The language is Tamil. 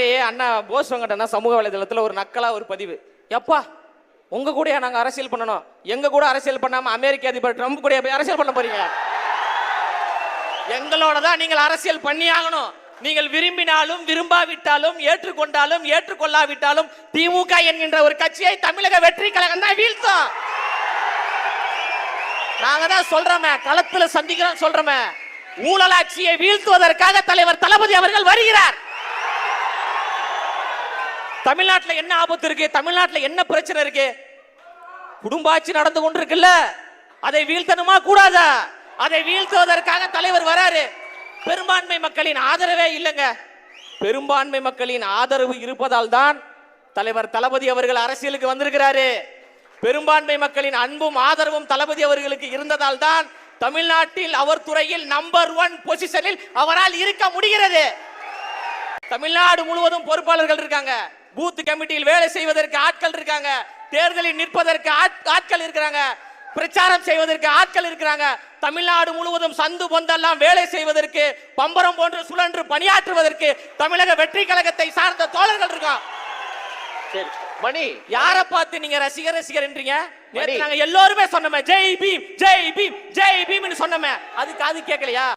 மாதிரி அண்ணா போஸ் வெங்கடண்ணா சமூக வலைதளத்துல ஒரு நக்கலா ஒரு பதிவு. எப்பா உங்க கூட நாங்க அரசியல் பண்ணணும்? எங்க கூட அரசியல் பண்ணாம அமெரிக்க அதிபர் ட்ரம்ப் கூட போய் அரசியல் பண்ண போறீங்க? எங்களோட தான் நீங்கள் அரசியல் பண்ணி ஆகணும். நீங்கள் விரும்பினாலும் விரும்பாவிட்டாலும் ஏற்றுக்கொண்டாலும் ஏற்றுக்கொள்ளாவிட்டாலும் திமுக என்கின்ற ஒரு கட்சியை தமிழக வெற்றி கழகம் தான் வீழ்த்தும். நாங்க தான் சொல்றோமே களத்துல சந்திக்கிறோம் சொல்றோமே. ஊழலாட்சியை வீழ்த்துவதற்காக தலைவர் தளபதி அவர்கள் வருகிறார். தமிழ்நாட்டில் என்ன ஆபத்து இருக்கு? தமிழ்நாட்டில் என்ன பிரச்சனை இருக்கு? குடும்பாட்சி நடந்து கொண்டிருக்குல்ல. அதை வீழ்த்தணுமா? கூடாதா? அதை வீழ்த்துவதற்காக தலைவர் வராரு. பெரும்பான்மை மக்களின் ஆதரவே இல்லைங்க. பெரும்பான்மை மக்களின் ஆதரவு இருப்பதால் தான் தலைவர் தளபதி அவர்கள் அரசியலுக்கு வந்திருக்கிறாரு. பெரும்பான்மை மக்களின் அன்பும் ஆதரவும் தளபதி அவர்களுக்கு இருந்ததால் தான் தமிழ்நாட்டில் அவர் துறையில் நம்பர் ஒன் பொசிஷனில் அவரால் இருக்க முடிகிறது. தமிழ்நாடு முழுவதும் பொறுப்பாளர்கள் இருக்காங்க. பூத் கமிட்டியில் வேலை செய்வதற்கு ஆட்கள் இருக்காங்க. தேர்தலில் நிற்பதற்கு ஆட்- ஆட்கள் இருக்கிறாங்க. பிரச்சாரம் செய்வதற்கு ஆட்கள் இருக்கிறாங்க. தமிழ்நாடு முழுவதும் சந்து பொந்தெல்லாம் வேலை செய்வதற்கு பம்பரம் போன்று சுழன்று பணியாற்றுவதற்கு தமிழக வெற்றி கழகத்தை சார்ந்த தோழர்கள் இருக்கான் சரி மணி. யார பார்த்து நீங்க ரசிகர் ரசிகர்ன்றீங்க நேத்து. நாங்க எல்லாருமே சொன்னோமே ஜெய் பீம் ஜெய் பீம் ஜெய் பீம்னு சொன்னோமே. அதுக்கு அது கேட்கலையா?